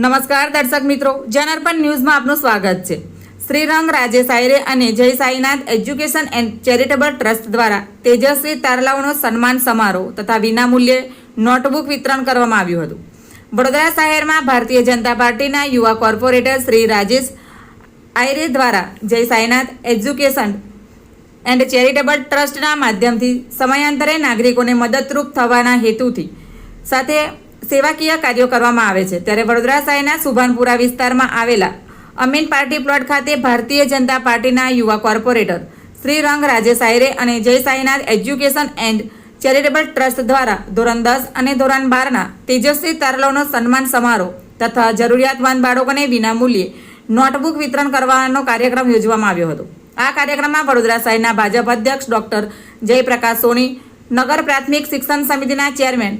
નમસ્કાર દર્શક મિત્રો, જનાર્પણ ન્યૂઝમાં આપનું સ્વાગત છે. શ્રીરંગ રાજેશ આયરે અને Jay Sainath education and charitable trust દ્વારા તેજસ્વી તારલાઓનો સન્માન સમારોહ તથા વિનામૂલ્યે નોટબુક વિતરણ કરવામાં આવ્યું હતું. વડોદરા શહેરમાં ભારતીય જનતા પાર્ટીના યુવા કોર્પોરેટર શ્રી રાજેશ આયરે દ્વારા જય સાઈનાથ એજ્યુકેશન એન્ડ ચેરિટેબલ ટ્રસ્ટના માધ્યમથી સમયાંતરે નાગરિકોને મદદરૂપ થવાના હેતુથી સાથે સેવાકીય કાર્યો કરવામાં આવે છે. ત્યારે વડોદરા શહેરના સુભાનપુરા વિસ્તારમાં આવેલા અમીન પાર્ટી પ્લોટ ખાતે ભારતીય જનતા પાર્ટીના યુવા કોર્પોરેટર શ્રી રંગ રાજેશ આયરે અને Jay Sainath education and charitable trust દ્વારા ધોરણ દસ અને ધોરણ બારના તેજસ્વી તારલોનો સન્માન સમારોહ તથા જરૂરિયાતમંદ બાળકોને વિનામૂલ્યે નોટબુક વિતરણ કરવાનો કાર્યક્રમ યોજવામાં આવ્યો હતો. આ કાર્યક્રમમાં વડોદરા શહેરના ભાજપ અધ્યક્ષ ડોક્ટર જયપ્રકાશ સોની, નગર પ્રાથમિક શિક્ષણ સમિતિના ચેરમેન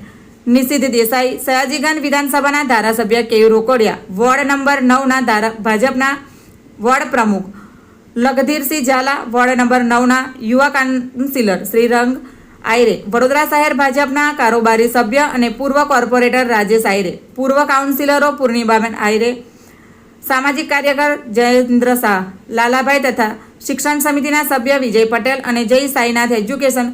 નિશિત દેસાઈ સયાજીગંજ વિધાનસભાના ધારાસભ્ય કે. રોકોડિયા. વોર્ડ નંબર નવના ધારા, ભાજપના વોર્ડ પ્રમુખ. લગધીરસિંહ ઝાલા, વોર્ડ નંબર નવના યુવા કાઉન્સિલર. શ્રીરંગ આયરે. વડોદરા શહેર ભાજપના કારોબારી સભ્ય અને પૂર્વ કોર્પોરેટર રાજેશ આયરે. પૂર્વ કાઉન્સિલરો પૂર્ણિમાબેન આયરે. સામાજિક કાર્યકર જયેન્દ્ર શાહ. લાલાભાઈ તથા શિક્ષણ સમિતિના સભ્ય વિજય પટેલ અને જય સાઈનાથ એજ્યુકેશન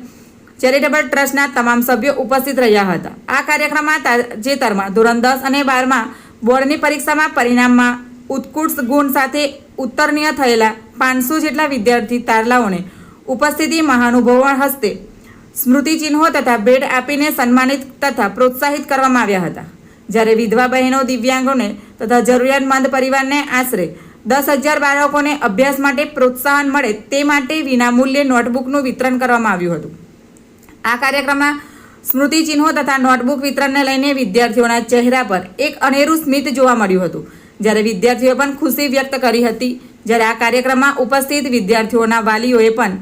ચેરિટેબલ ટ્રસ્ટના તમામ સભ્યો ઉપસ્થિત રહ્યા હતા. આ કાર્યક્રમમાં તાજેતરમાં ધોરણ દસ અને બારમાં બોર્ડની પરીક્ષામાં પરિણામમાં ઉત્કૃષ્ટ ગુણ સાથે ઉત્તરણીય થયેલા પાંચસો જેટલા વિદ્યાર્થી તારલાઓને ઉપસ્થિતિ મહાનુભવો હસ્તે સ્મૃતિચિહ્નો તથા ભેટ આપીને સન્માનિત તથા પ્રોત્સાહિત કરવામાં આવ્યા હતા. જ્યારે વિધવા બહેનો દિવ્યાંગોને તથા જરૂરિયાતમંદ પરિવારને આશરે દસ હજાર બાળકોને અભ્યાસ માટે પ્રોત્સાહન મળે તે માટે વિનામૂલ્યે નોટબુકનું વિતરણ કરવામાં આવ્યું હતું. આ કાર્યક્રમમાં સ્મૃતિ ચિહ્નો તથા નોટબુક વિતરણને લઈને વિદ્યાર્થીઓના ચહેરા પર એક અનેરું સ્મિત જોવા મળ્યું હતું. જ્યારે વિદ્યાર્થીઓએ પણ ખુશી વ્યક્ત કરી હતી, જ્યારે આ કાર્યક્રમમાં ઉપસ્થિત વિદ્યાર્થીઓના વાલીઓએ પણ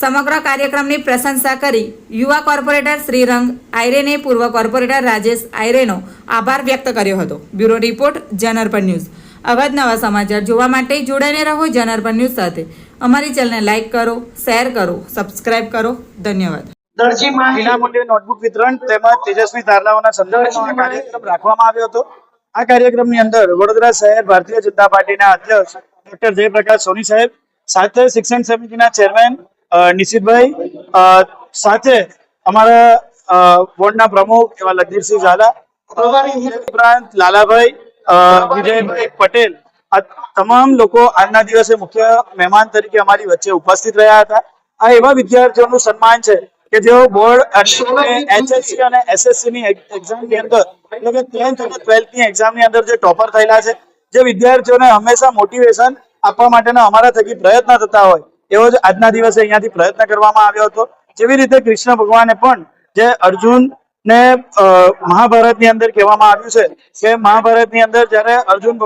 સમગ્ર કાર્યક્રમની પ્રશંસા કરી. યુવા કોર્પોરેટર શ્રીરંગ આયરેને પૂર્વ કોર્પોરેટર રાજેશ આયરેનો આભાર વ્યક્ત કર્યો હતો. બ્યુરો રિપોર્ટ જનરપન ન્યૂઝ. અવાજ નવા સમાચાર જોવા માટે જોડાઈને રહો જનરપન ન્યૂઝ સાથે. અમારી ચેનલને લાઇક કરો, શેર કરો, સબસ્ક્રાઇબ કરો. ધન્યવાદ. દરજીમાં વિનામૂલ્યે નોટબુક વિતરણ તેમજ તેજસ્વી તારલાઓના સંદર્ભમાં કાર્યક્રમ રાખવામાં આવ્યો હતો. આ કાર્યક્રમની અંદર વડોદરા શહેર ભારતીય જનતા પાર્ટીના અધ્યક્ષ ડોક્ટર જયપ્રકાશ સોની સાહેબ સાથે શિક્ષણ સમિતિના ચેરમેન નિશિતભાઈ સાથે અમારા અ, પ્રમુખ એવા લગધીરસિંહ ઝાલા ઉપરાંત લાલાભાઈ વિજયભાઈ પટેલ આ તમામ લોકો આજના દિવસે મુખ્ય મહેમાન તરીકે અમારી વચ્ચે ઉપસ્થિત રહ્યા હતા. આ એવા વિદ્યાર્થીઓનું સન્માન છે કે જેઓ બોર્ડ એચએસસી અને એસએસસી ની એક્ઝામની અંદર એટલે કે ટેન્થ અને ટ્વેલ્થની એક્ઝામની અંદર જે ટોપર થયેલા છે જે વિદ્યાર્થીઓને હંમેશા મોટિવેશન આપવા માટેના અમારા થકી પ્રયત્ન થતા હોય એવો જ આજના દિવસે અહીંયાથી પ્રયત્ન કરવામાં આવ્યો હતો. જેવી રીતે કૃષ્ણ ભગવાને પણ જે અર્જુન ને મહાભારતની અંદર કહેવામાં આવ્યું છે કે મહાભારતની અંદર જ્યારે અર્જુન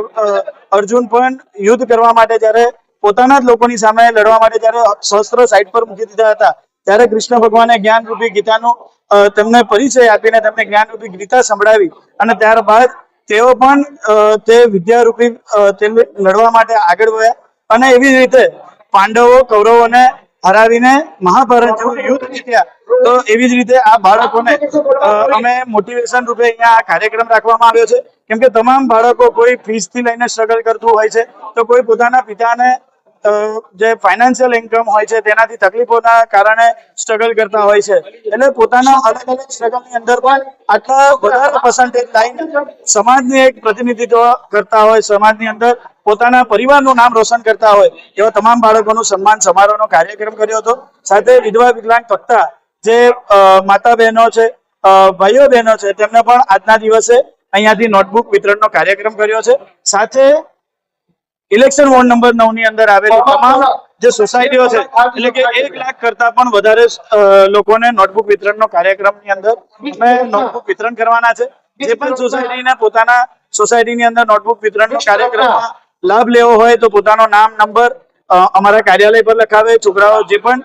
અર્જુન પણ યુદ્ધ કરવા માટે જ્યારે પોતાના જ લોકોની સામે લડવા માટે જ્યારે શસ્ત્ર સાઈડ પર મૂકી દીધા હતા ત્યારે કૃષ્ણ ભગવાને જ્ઞાનરૂપી ગીતાનો તેમને પરિચય આપીને તેમને જ્ઞાનરૂપી ગીતા સંભળાવી અને ત્યારબાદ તેઓ પણ તે વિદ્યારૂપી લડવા માટે આગળ વધ્યા અને એવી રીતે પાંડવો, કૌરવોને હરાવીને મહાભારત જેવું યુદ્ધ જીત્યા. તો એવી જ રીતે આ બાળકોને અમે મોટિવેશન રૂપે અહીંયા આ કાર્યક્રમ રાખવામાં આવ્યો છે. કેમ કે તમામ બાળકો કોઈ ફીસથી લઈને સ્ટ્રગલ કરતું હોય છે, તો કોઈ પોતાના પિતાને જે ફાઇનાન્શિયલ ઇન્કમ હોય છે, તેનાથી તકલીફોના કારણે સ્ટ્રગલ કરતા હોય છે. એટલે પોતાના અલગ અલગ સ્ટ્રગલની અંદર પણ આટલા વધારે પર્સન્ટેજ લાઈને સમાજનું એક પ્રતિનિધિત્વ કરતા હોય, સમાજની અંદર પોતાના પરિવારનું નામ રોશન કરતા હોય, એવા તમામ બાળકોનું સન્માન સમારોહનો કાર્યક્રમ કર્યો હતો. સાથે વિધવા વિકલાંગ તખ્તા જે માતા બહેનો છે ભાઈઓ બહેનો છે, તેમને પણ આજના દિવસે અહીંયાથી નોટબુક વિતરણનો કાર્યક્રમ કર્યો છે. સાથે ઇલેક્શન વોર્ડ નંબર નવની અંદર આવેલી તમામ જે સોસાયટીઓ છે એટલે કે એક લાખ કરતા પણ વધારે લોકોને નોટબુક વિતરણનો કાર્યક્રમની અંદર અમે નોટબુક વિતરણ કરવાના છે. જે પણ સોસાયટીના પોતાના સોસાયટીની અંદર નોટબુક વિતરણનો કાર્યક્રમમાં લાભ લેવો હોય તો પોતાનો નામ નંબર અમારા કાર્યાલય પર લખાવે છોકરાઓ જે પણ